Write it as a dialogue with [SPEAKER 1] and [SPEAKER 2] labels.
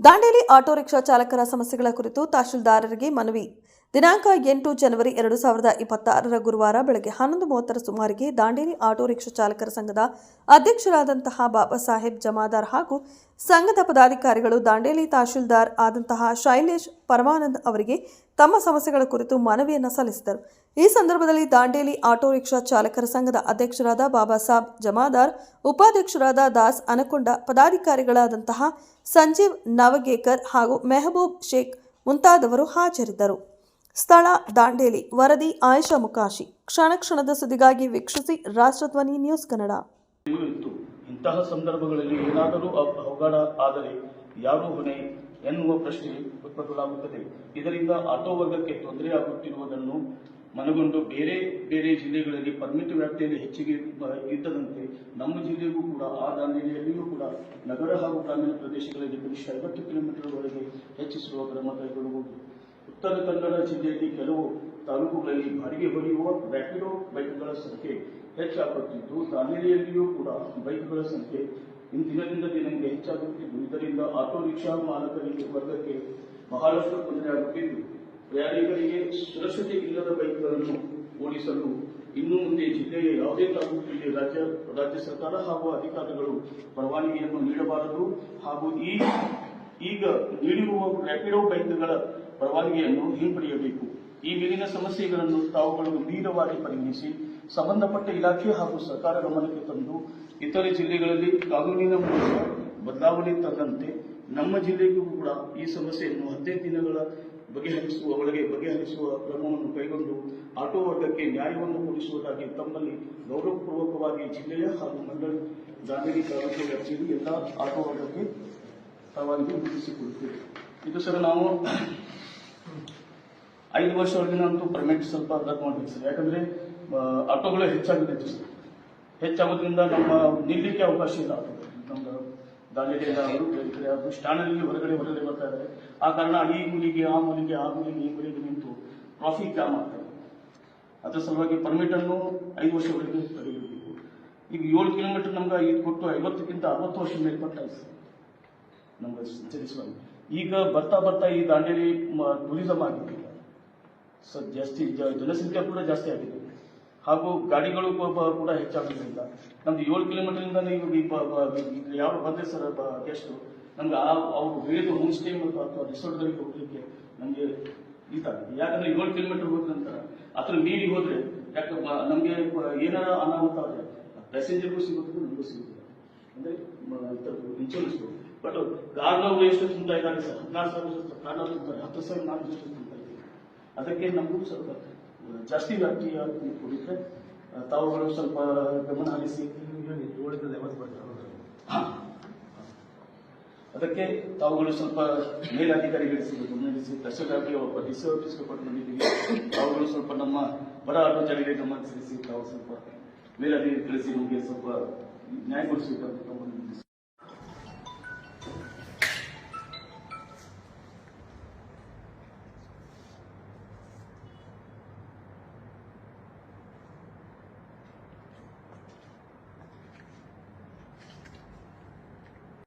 [SPEAKER 1] Dandeli auto rickshaw ಚಾಲಕರ ಸಮಸ್ಯೆಗಳ ಕುರಿತು ತಹಶೀಲ್ದಾರರಿಗೆ ಮನವಿ. ದಿನಾಂಕ ಎಂಟು ಜನವರಿ ಎರಡು ಸಾವಿರದ ಇಪ್ಪತ್ತಾರರ ಗುರುವಾರ ಬೆಳಗ್ಗೆ ಹನ್ನೊಂದು ಮೂವತ್ತರ ಸುಮಾರಿಗೆ ದಾಂಡೇಲಿ ಆಟೋ ರಿಕ್ಷಾ ಚಾಲಕರ ಸಂಘದ ಅಧ್ಯಕ್ಷರಾದಂತಹ ಬಾಬಾ ಸಾಹೇಬ್ ಜಮಾದಾರ್ ಹಾಗೂ ಸಂಘದ ಪದಾಧಿಕಾರಿಗಳು ದಾಂಡೇಲಿ ತಹಶೀಲ್ದಾರ್ ಆದಂತಹ ಶೈಲೇಶ್ ಪರಮಾನಂದ್ ಅವರಿಗೆ ತಮ್ಮ ಸಮಸ್ಯೆಗಳ ಕುರಿತು ಮನವಿಯನ್ನು ಸಲ್ಲಿಸಿದರು. ಈ ಸಂದರ್ಭದಲ್ಲಿ ದಾಂಡೇಲಿ ಆಟೋ ರಿಕ್ಷಾ ಚಾಲಕರ ಸಂಘದ ಅಧ್ಯಕ್ಷರಾದ ಬಾಬಾ ಸಾಬ್ ಜಮಾದಾರ್, ಉಪಾಧ್ಯಕ್ಷರಾದ ದಾಸ್ ಅನಕೊಂಡ, ಪದಾಧಿಕಾರಿಗಳಾದಂತಹ ಸಂಜೀವ್ ನವಗೇಕರ್ ಹಾಗೂ ಮೆಹಬೂಬ್ ಶೇಖ್ ಮುಂತಾದವರು ಹಾಜರಿದ್ದರು. ಸ್ಥಳ ದಾಂಡೇಲಿ, ವರದಿ ಆಯಷಾ ಮುಕಾಶಿ. ಕ್ಷಣ ಕ್ಷಣದ ಸುದ್ದಿಗಾಗಿ ವೀಕ್ಷಿಸಿ ರಾಷ್ಟ್ರಧ್ವನಿ ನ್ಯೂಸ್ ಕನ್ನಡ.
[SPEAKER 2] ಇಂತಹ ಸಂದರ್ಭಗಳಲ್ಲಿ ಏನಾದರೂ ಅವ- ಅವಘಡ ಆದರೆ ಯಾರು ಹೊಣೆ? ಎನ್ನುವ ಪ್ರಶ್ನೆ ಉತ್ಪತ್ತಲಾಗುತ್ತದೆ ಇದರಿಂದ ಆಟೋ ವರ್ಗಕ್ಕೆ ತೊಂದರೆಯಾಗುತ್ತಿರುವುದನ್ನು ಮನಗೊಂಡು ಬೇರೆ ಬೇರೆ ಜಿಲ್ಲೆಗಳಲ್ಲಿ ಪರ್ಮಿಟ್ ವ್ಯಾಪ್ತಿಯಲ್ಲಿ ಹೆಚ್ಚಿಗೆ ಇದ್ದದಂತೆ ನಮ್ಮ ಜಿಲ್ಲೆಗೂ ಕೂಡ ಆ ದಾಂಡೇಲಿಯಲ್ಲಿಯೂ ಕೂಡ ನಗರ ಹಾಗೂ ಗ್ರಾಮೀಣ ಪ್ರದೇಶಗಳಲ್ಲಿ ಕನಿಷ್ಠ ಐವತ್ತು ಕಿಲೋಮೀಟರ್ ವರೆಗೆ ಹೆಚ್ಚಿಸುವ ಕ್ರಮ ಕೈಗೊಳ್ಳುವುದು ಉತ್ತರ ಕನ್ನಡ ಜಿಲ್ಲೆಯಲ್ಲಿ ಕೆಲವು ತಾಲೂಕುಗಳಲ್ಲಿ ಬಾಡಿಗೆ ಹೊಡೆಯುವ ರ್ಯಾಪಿಡೋ ಬೈಕ್ಗಳ ಸಂಖ್ಯೆ ಹೆಚ್ಚಾಗುತ್ತಿದ್ದು ದಾಂಡೇಲಿಯಲ್ಲಿಯೂ ಕೂಡ ಬೈಕ್ಗಳ ಸಂಖ್ಯೆ ದಿನದಿಂದ ದಿನಕ್ಕೆ ಹೆಚ್ಚಾಗುತ್ತಿದ್ದು ಇದರಿಂದ ಆಟೋ ರಿಕ್ಷಾ ಮಾಲಕರಿಗೆ ವರ್ಗಕ್ಕೆ ಬಹಳಷ್ಟು ತೊಂದರೆಯಾಗುತ್ತಿದ್ದು ಪ್ರಯಾಣಿಕರಿಗೆ ಸುರಕ್ಷತೆ ಇಲ್ಲದ ಬೈಕ್ಗಳನ್ನು ಓಡಿಸಲು ಇನ್ನು ಮುಂದೆ ಜಿಲ್ಲೆಯ ಯಾವುದೇ ತಾಲೂಕಿನಲ್ಲಿ ರಾಜ್ಯ ರಾಜ್ಯ ಸರ್ಕಾರ ಹಾಗೂ ಅಧಿಕಾರಿಗಳು ಪರವಾನಗಿಯನ್ನು ನೀಡಬಾರದು ಹಾಗೂ ಈ, ಈಗ ನೀಡಿರುವ ರ್ಯಾಪಿಡೋ ಬೈಕ್ಗಳ ಪರವಾನಗಿಯನ್ನು ಹಿಂಪಡೆಯಬೇಕು. ಈ ಮೇಲಿನ ಸಮಸ್ಯೆಗಳನ್ನು ತಾವುಗಳು ಗಂಭೀರವಾಗಿ ಪರಿಗಣಿಸಿ ಸಂಬಂಧಪಟ್ಟ ಇಲಾಖೆ ಹಾಗೂ ಸರ್ಕಾರ ಗಮನಕ್ಕೆ ತಂದು ಇತರೆ ಜಿಲ್ಲೆಗಳಲ್ಲಿ ಕಾನೂನಿನ ಮೂಲಕ ಬದಲಾವಣೆ ತಂದಂತೆ ನಮ್ಮ ಜಿಲ್ಲೆಗೂ ಕೂಡ ಈ ಸಮಸ್ಯೆಯನ್ನು ಹದಿನೈದು ದಿನಗಳ ಬಗೆಹರಿಸುವ, ಒಳಗೆ ಬಗೆಹರಿಸುವ ಕ್ರಮವನ್ನು ಕೈಗೊಂಡು ಆಟೋ ವರ್ಗಕ್ಕೆ ನ್ಯಾಯವನ್ನು ಕೊಡಿಸುವುದಾಗಿ ತಮ್ಮಲ್ಲಿ ಗೌರವಪೂರ್ವಕವಾಗಿ ಜಿಲ್ಲೆಯ ಹಾಗೂ ಮಂಡಳಿ ದಾಂಡೇಲಿ ತಾಲೂಕು ವ್ಯಾಪ್ತಿಯಲ್ಲಿ ಎಲ್ಲ ಆಟೋ ವರ್ಗಕ್ಕೆ ಪರವಾನಗಿ ವಿಧಿಸಿಕೊಡುತ್ತೇವೆ. ಇದು ಸರ್ ನಾವು ಐದು ವರ್ಷವರೆಗಿನ ಅಂತೂ ಪರ್ಮಿಟ್ ಸ್ವಲ್ಪ ರದ್ದು ಮಾಡಬೇಕು ಸರ್. ಯಾಕಂದ್ರೆ ಆಟೋಗಳು ಹೆಚ್ಚಾಗುತ್ತೆ ಹೆಚ್ಚಾಗೋದ್ರಿಂದ ನಮ್ಮ ನಿಲ್ಲಿಕ್ಕೆ ಅವಕಾಶ ಇಲ್ಲ. ನಮ್ಮ ದಾಂಡೇಲಿಯಿಂದ ಅವರು ಅವರು ಸ್ಟ್ಯಾಂಡಲ್ಲಿ ಹೊರಗಡೆ ಹೊರಗಡೆ ಬರ್ತಾ ಇದ್ದಾರೆ. ಆ ಕಾರಣ ಈ ಮೂಲಿಗೆ, ಆ ಮೂಲಿಗೆ ಆ ಮೂಲಿಗೆ, ಈ ಮೂಲಿಗೆ ನಿಂತು ಟ್ರಾಫಿಕ್ ಜಾಮ್ ಆಗ್ತಾ ಇದೆ. ಅದರ ಸಲುವಾಗಿ ಪರ್ಮಿಟ್ ಅನ್ನು ಐದು ವರ್ಷವರೆಗೆ ಪಡೆಯಬೇಕು ಈಗ ಏಳು ಕಿಲೋಮೀಟರ್ ನಮ್ಗೆ ಇದು ಕೊಟ್ಟು ಐವತ್ತಕ್ಕಿಂತ ಅರವತ್ತು ವರ್ಷ ಮೇಲ್ಪಟ್ಟ ನಮ್ಗೆ ಸಂಚರಿಸುವ ಈಗ ಬರ್ತಾ ಬರ್ತಾ ಈ ದಾಂಡೇಲಿ ಟೂರಿಸಮ್ ಆಗಿದೆ ಸರ್ ಜಾಸ್ತಿ ಜನಸಂಖ್ಯೆ ಕೂಡ ಜಾಸ್ತಿ ಆಗಿದೆ ಹಾಗೂ ಗಾಡಿಗಳು ಕೂಡ ಹೆಚ್ಚಾಗೋದ್ರಿಂದ ನಮ್ದು ಏಳು ಕಿಲೋಮೀಟರ್ ಇಂದ ಯಾರು ಬಂದ್ರೆ ಸರ್ ಗೆಸ್ಟ್ ನಮ್ಗೆ ಆ ಅವ್ರು ಹೋಮ್ ಸ್ಟೇ ಮತ್ತು ಅಥವಾ ರಿಸಾರ್ಟ್ಗಳಿಗೆ ಹೋಗ್ಲಿಕ್ಕೆ ನಮಗೆ ಇದಾಗಿದೆ ಯಾಕಂದ್ರೆ ಏಳು ಕಿಲೋಮೀಟರ್ ಹೋದ ನಂತರ ಅದ್ರ ಮೀರಿ ಹೋದ್ರೆ ಯಾಕೆ ನಮಗೆ ಏನಾರ ಅನಾಹುತ ಆದ್ರೆ ಪ್ಯಾಸೆಂಜರ್ಗೂ ಸಿಗುತ್ತೆ ನಮಗೂ ಸಿಗುತ್ತೆ ಅಂದ್ರೆ ಇನ್ಶೂರೆನ್ಸ್ ಬಟ್ ಕಾರ್ನವ್ರು ಎಷ್ಟು ತುಂಬ್ತಾ ಇದ್ದಾರೆ ಸರ್? ಹದಿನಾರು ಸಾವಿರ ಕಾರ್ನವ್ರು ತುಂಬ್ತಾರೆ ಹತ್ತು ಸಾವಿರ ನಾಲ್ಕು ಅದಕ್ಕೆ ನಮಗೂ ಸ್ವಲ್ಪ ಜಾಸ್ತಿ ವ್ಯಾಪ್ತಿ ಕೂಡಿದ್ರೆ ತಾವುಗಳು ಸ್ವಲ್ಪ ಗಮನ ಹರಿಸಿ. ಅದಕ್ಕೆ ತಾವುಗಳು ಸ್ವಲ್ಪ ಮೇಲಧಿಕಾರಿಗಳಿಗೆ ಗಮನಿಸಿ ತಹಸೀಲ್ದಾರ್ಗೆ ಒಬ್ಬ ಡಿ ಸಿ ಆಫೀಸ್ಗೆ ಕೊಟ್ಟು ಬಂದಿದ್ದೀವಿ ತಾವುಗಳು ಸ್ವಲ್ಪ ನಮ್ಮ ಬಡ ಆಟೋ ಜಾರಿಗೆ ಗಮನ ಹರಿಸಿ, ತಾವು ಸ್ವಲ್ಪ ಮೇಲಧಿಕಾರಿ ಕಳಿಸಿ ನಮಗೆ ಸ್ವಲ್ಪ ನ್ಯಾಯ